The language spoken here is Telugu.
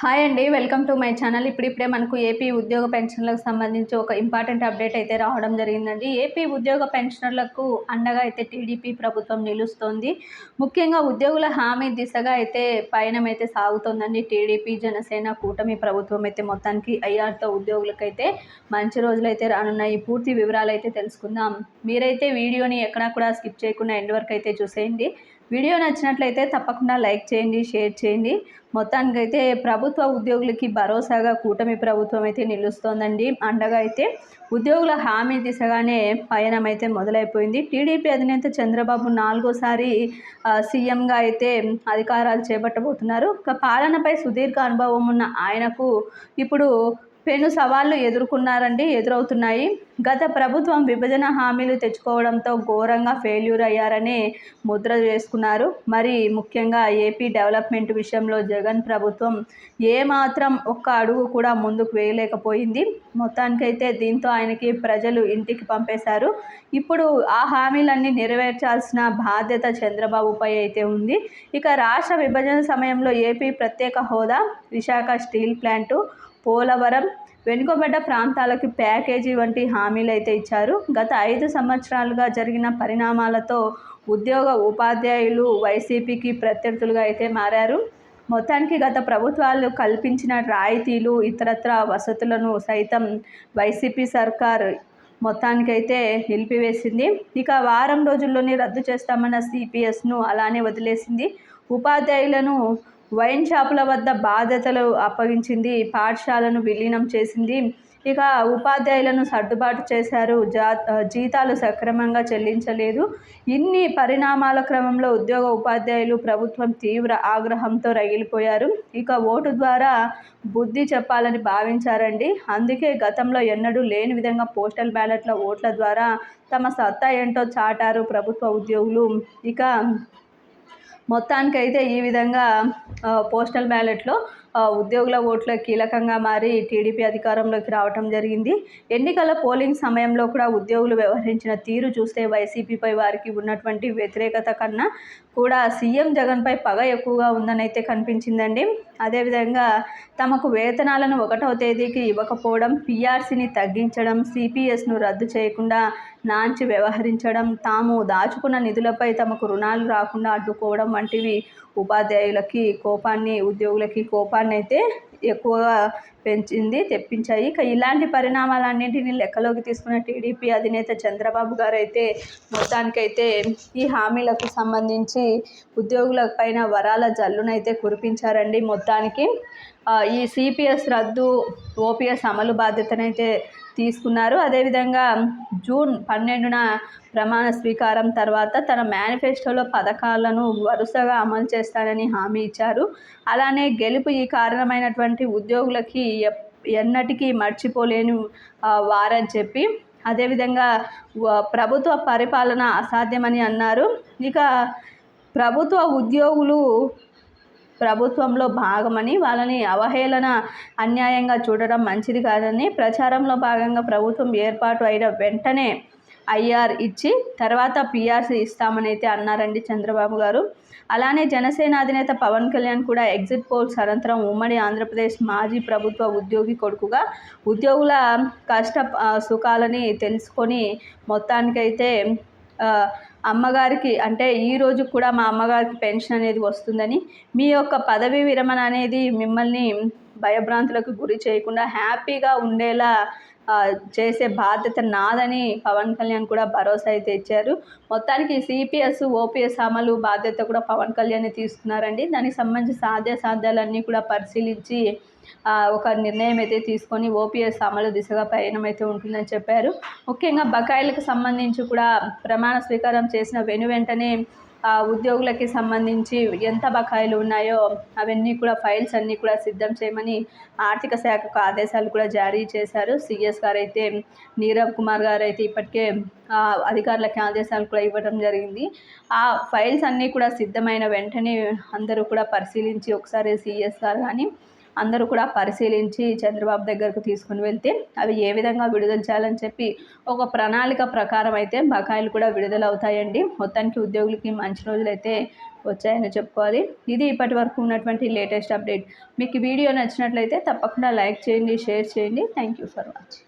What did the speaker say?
హాయ్ అండి వెల్కమ్ టు మై ఛానల్. ఇప్పుడిప్పుడే మనకు ఏపీ ఉద్యోగ పెన్షన్లకు సంబంధించి ఒక ఇంపార్టెంట్ అప్డేట్ అయితే రావడం జరిగిందండి. ఏపీ ఉద్యోగ పెన్షనర్లకు అండగా అయితే టీడీపీ ప్రభుత్వం నిలుస్తోంది. ముఖ్యంగా ఉద్యోగుల హామీ దిశగా అయితే పయనం అయితే సాగుతోందండి. టీడీపీ జనసేన కూటమి ప్రభుత్వం అయితే మొత్తానికి ఐఆర్తో ఉద్యోగులకైతే మంచి రోజులు అయితే రానున్నాయి. పూర్తి వివరాలు అయితే తెలుసుకుందాం. మీరైతే వీడియోని ఎక్కడా కూడా స్కిప్ చేయకుండా ఎండ్ వరకు అయితే చూసేయండి. వీడియో నచ్చినట్లయితే తప్పకుండా లైక్ చేయండి షేర్ చేయండి. మొత్తానికైతే ప్రభుత్వ ఉద్యోగులకి భరోసాగా కూటమి ప్రభుత్వం అయితే నిలుస్తోందండి. అండగా అయితే ఉద్యోగుల హామీ దిశగానే పయనం అయితే మొదలైపోయింది. టీడీపీ అధినేత చంద్రబాబు నాలుగోసారి సీఎంగా అయితే అధికారాలు చేపట్టబోతున్నారు. ఒక పాలనపై సుదీర్ఘ అనుభవం ఉన్న ఆయనకు ఇప్పుడు పెను సవాళ్ళు ఎదుర్కొన్నారండి ఎదురవుతున్నాయి. గత ప్రభుత్వం విభజన హామీలు తెచ్చుకోవడంతో ఘోరంగా ఫెయిల్యూర్ అయ్యారని ముద్ర వేసుకున్నారు. మరి ముఖ్యంగా ఏపీ డెవలప్మెంట్ విషయంలో జగన్ ప్రభుత్వం ఏమాత్రం ఒక్క అడుగు కూడా ముందుకు వేయలేకపోయింది. మొత్తానికైతే దీంతో ఆయనకి ప్రజలు ఇంటికి పంపేశారు. ఇప్పుడు ఆ హామీలన్నీ నెరవేర్చాల్సిన బాధ్యత చంద్రబాబుపై అయితే ఉంది. ఇక రాష్ట్ర విభజన సమయంలో ఏపీ ప్రత్యేక హోదా విశాఖ స్టీల్ ప్లాంటు పోలవరం వెనుకబడ్డ ప్రాంతాలకు ప్యాకేజీ వంటి హామీలు అయితే ఇచ్చారు. గత ఐదు సంవత్సరాలుగా జరిగిన పరిణామాలతో ఉద్యోగ ఉపాధ్యాయులు వైసీపీకి ప్రత్యర్థులుగా అయితే మారారు. మొత్తానికి గత ప్రభుత్వాలు కల్పించిన రాయితీలు ఇతరత్ర వసతులను సైతం వైసీపీ సర్కార్ మొత్తానికైతే నిలిపివేసింది. ఇక వారం రోజుల్లోనే రద్దు చేస్తామన్న సిపిఎస్ను అలానే వదిలేసింది. ఉపాధ్యాయులను వైన్ షాపుల వద్ద బాధ్యతలు అప్పగించింది పాఠశాలను విలీనం చేసింది. ఇక ఉపాధ్యాయులను సర్దుబాటు చేశారు. జా జీతాలు సక్రమంగా చెల్లించలేదు. ఇన్ని పరిణామాల క్రమంలో ఉద్యోగ ఉపాధ్యాయులు ప్రభుత్వం తీవ్ర ఆగ్రహంతో రగిలిపోయారు. ఇక ఓటు ద్వారా బుద్ధి చెప్పాలని భావించారండి. అందుకే గతంలో ఎన్నడూ లేని విధంగా పోస్టల్ బ్యాలెట్ల ఓట్ల ద్వారా తమ సత్తా ఏంటో చాటారు ప్రభుత్వ ఉద్యోగులు. ఇక మొత్తానికైతే ఈ విధంగా పోస్టల్ బ్యాలెట్లో ఉద్యోగుల ఓట్ల కీలకంగా మారి టీడీపీ అధికారంలోకి రావటం జరిగింది. ఎన్నికల పోలింగ్ సమయంలో కూడా ఉద్యోగులు వ్యవహరించిన తీరు చూస్తే వైసీపీపై వారికి ఉన్నటువంటి వ్యతిరేకత కన్నా కూడా సీఎం జగన్పై పగ ఎక్కువగా ఉందనైతే కనిపించిందండి. అదేవిధంగా తమకు వేతనాలను ఒకటవ తేదీకి ఇవ్వకపోవడం పీఆర్సీని తగ్గించడం సిపిఎస్ను రద్దు చేయకుండా నాంచి వ్యవహరించడం తాము దాచుకున్న నిధులపై తమకు రుణాలు రాకుండా అడ్డుకోవడం వంటివి ఉపాధ్యాయులకి కోపాన్ని ఉద్యోగులకి కోపాన్ని అయితే ఎక్కువగా పెంచింది తెప్పించాయి. ఇలాంటి పరిణామాలన్నింటినీ లెక్కలోకి తీసుకున్న టీడీపీ అధినేత చంద్రబాబు గారు అయితే మొత్తానికైతే ఈ హామీలకు సంబంధించి ఉద్యోగుల పైన వరాల జల్లునైతే కురిపించారండి మొత్తానికి. ఈ సిపిఎస్ రద్దు ఓపీఎస్ అమలు బాధ్యతనైతే తీసుకున్నారు. అదేవిధంగా జూన్ పన్నెండున ప్రమాణ స్వీకారం తర్వాత తన మేనిఫెస్టోలో పథకాలను వరుసగా అమలు చేస్తానని హామీ ఇచ్చారు. అలానే గెలుపు ఈ కారణమైనటువంటి ఉద్యోగులకి ఎన్నటికీ మర్చిపోలేని వారని చెప్పి అదేవిధంగా ప్రభుత్వ పరిపాలన అసాధ్యమని అన్నారు. ఇక ప్రభుత్వ ఉద్యోగులు ప్రభుత్వంలో భాగమని వాళ్ళని అవహేళన అన్యాయంగా చూడడం మంచిది కాదని ప్రచారంలో భాగంగా ప్రభుత్వం ఏర్పాటు అయిన వెంటనే ఐఆర్ ఇచ్చి తర్వాత పిఆర్సీ ఇస్తామని అయితే అన్నారండి చంద్రబాబు గారు. అలానే జనసేన అధినేత పవన్ కళ్యాణ్ కూడా ఎగ్జిట్ పోల్స్ అనంతరం ఉమ్మడి ఆంధ్రప్రదేశ్ మాజీ ప్రభుత్వ ఉద్యోగి కొడుకుగా ఉద్యోగుల కష్ట సుఖాలని తెలుసుకొని మొత్తానికైతే అమ్మగారికి అంటే ఈ రోజు కూడా మా అమ్మగారికి పెన్షన్ అనేది వస్తుందని మీ యొక్క పదవీ విరమణ అనేది మిమ్మల్ని భయభ్రాంతులకు గురి చేయకుండా హ్యాపీగా ఉండేలా చేసే బాధ్యత నాదని పవన్ కళ్యాణ్ కూడా భరోసా అయితే ఇచ్చారు. మొత్తానికి సిపిఎస్ ఓపీఎస్ అమలు బాధ్యత కూడా పవన్ కళ్యాణ్ తీసుకున్నారండి. దానికి సంబంధించి సాధ్య సాధ్యాలన్నీ కూడా పరిశీలించి ఒక నిర్ణయం అయితే తీసుకొని ఓపీఎస్ అమలు దిశగా ప్రయాణం అయితే ఉంటుందని చెప్పారు. ముఖ్యంగా బకాయిలకు సంబంధించి కూడా ప్రమాణ స్వీకారం చేసిన వెను వెంటనే ఆ, ఉద్యోగులకి సంబంధించి ఎంత బకాయిలు ఉన్నాయో అవన్నీ కూడా ఫైల్స్ అన్నీ కూడా సిద్ధం చేయమని ఆర్థిక శాఖకు ఆదేశాలు కూడా జారీ చేశారు. సిఎస్ గారు అయితే నీరవ్ కుమార్ గారు అయితే ఇప్పటికే అధికారులకి ఆదేశాలు కూడా ఇవ్వడం జరిగింది. ఆ ఫైల్స్ అన్నీ కూడా సిద్ధమైన వెంటనే అందరూ కూడా పరిశీలించి ఒకసారి సిఎస్ గారు కానీ అందరూ కూడా పరిశీలించి చంద్రబాబు దగ్గరకు తీసుకుని వెళ్తే అవి ఏ విధంగా విడుదల చేయాలని చెప్పి ఒక ప్రణాళిక ప్రకారం అయితే బకాయిలు కూడా విడుదల అవుతాయండి మొత్తానికి ఉద్యోగులకి మంచి రోజులైతే వచ్చాయని చెప్పుకోవాలి. ఇది ఇప్పటి వరకు ఉన్నటువంటి లేటెస్ట్ అప్డేట్. మీకు వీడియో నచ్చినట్లయితే తప్పకుండా లైక్ చేయండి షేర్ చేయండి. Thank you for watching.